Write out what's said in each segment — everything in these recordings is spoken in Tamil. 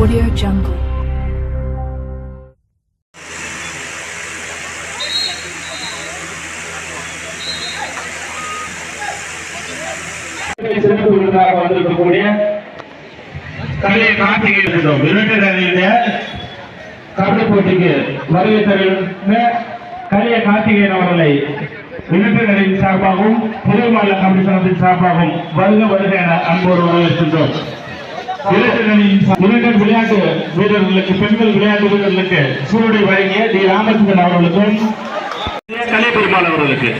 Audio Jungle. சிறப்பு விருதாக வந்திருக்கக்கூடிய கலையை கார்த்திகை இருக்கிறோம் யுனைடெட் அணியுடைய கபடி போட்டிக்கு வருகை தருகின்ற கலைய கார்த்திகேயன் அவர்களை யுனைடெட் அணியின் சார்பாகவும் புதிய மாநில கமிஷனத்தின் சார்பாகவும் வருக வருக என அன்போடு வரவேற்கின்றோம் யுனைடெட் விளையாட்டு வீரர்களுக்கு பெண்கள் விளையாட்டு வீரர்களுக்கு சூழலை வழங்கிய டி. ராமச்சந்திரன் அவர்களுக்கும் கலை பெருமாள் அவர்களுக்கு.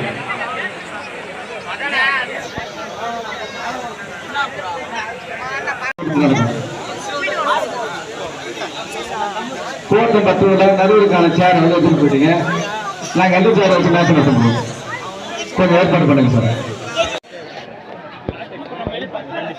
கோட்டை பத்து நடுவருக்கான சேர் வந்து எடுத்துட்டு போயிட்டீங்க நாங்க எந்த சேர் வச்சு மேட்ச் நடத்த முடியும்? கொஞ்சம் ஏற்பாடு பண்ணுங்க sir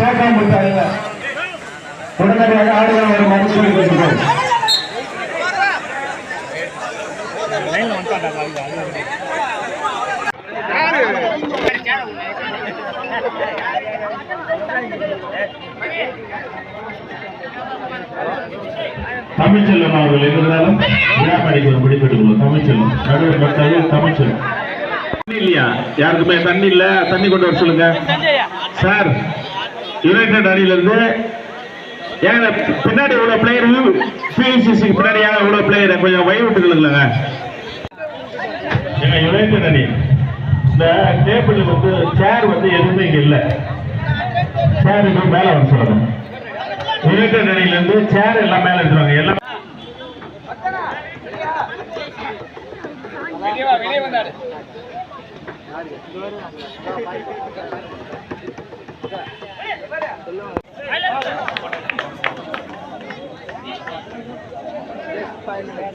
சேகம் கொடுத்தாருங்க. உடனடியாக ஆடுகள் ஒரு மனுஷன் சொல்லி கொடுத்துருக்கோம் தமிழ்ச்செல்வன் அவர்கள் இருந்தாலும் விழாப்படிக்கு ஒரு பிடிப்பெடுக்கணும் தமிழ்ச்செல்வன் கடவுள் பக்தர்கள் தமிழ்ச்செல்வன் தண்ணி இல்லையா? யாருக்குமே தண்ணி இல்ல? தண்ணி கொண்டு வர சொல்லுங்க. சார் யுனைடெட் அணியிலிருந்து ஏங்க பின்னாடி உள்ள பிளேயர் பிசிசிக்கு பின்னாடி ஏங்க இவ்வளவு பிளேயர் கொஞ்சம் வழி விட்டுக்கலுங்களா ஏங்க யுனைடெட் அணி இந்த டேபிள் வந்து சேர் வந்து எதுவுமே இங்க இல்ல. சேர் இன்னும் மேல வர சொல்லுங்க. யுனைடெட் அணியிலிருந்து சேர் எல்லாம் மேல எடுத்துருவாங்க. எல்லாம் ¡Viva la! ¡Viva.